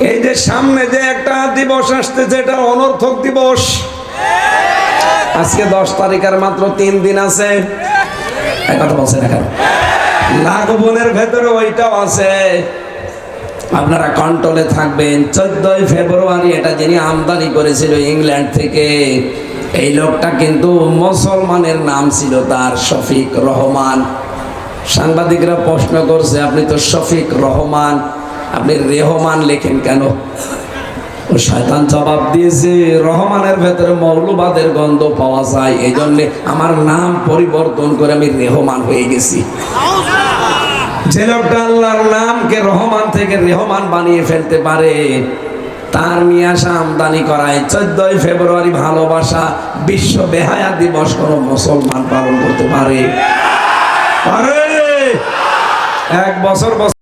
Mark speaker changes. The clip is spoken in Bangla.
Speaker 1: এই যে সামনে যে একটা দিবস আসতেছে এটা অনর্থক দিবস। আজকে দশ তারিখের মাত্র তিন দিন আছে। কথা লাগবনের ভেতরে ওইটাও আছে। আপনারা কন্ট্রোলে থাকবেন। চোদ্দই ফেব্রুয়ারি এটা যিনি আমদানি করেছিল ইংল্যান্ড থেকে, এই লোকটা কিন্তু মুসলমানের নাম ছিল তার, শফিক রহমান। সাংবাদিকরা প্রশ্ন করছে, আপনি তো শফিক রহমান। আপনি রেহমান লেখেন কেন? ও শয়তান জবাব দিয়েছে, রহমানের ভেতরে মৌলবাদের গন্ধ পাওয়া যায়। এই জন্যে আমার নাম পরিবর্তন করে আমি রেহমান হয়ে গেছি। যে লোকটা আল্লাহর নামকে রহমান থেকে রেহমান বানিয়ে ফেলতে পারে, তার নিয়ে আসা আমদানি করায় চোদ্দই ফেব্রুয়ারি ভালোবাসা বিশ্ব বেহায়া দিবস কোনো মুসলমান পালন করতে পারে। পারে এক বছর বছর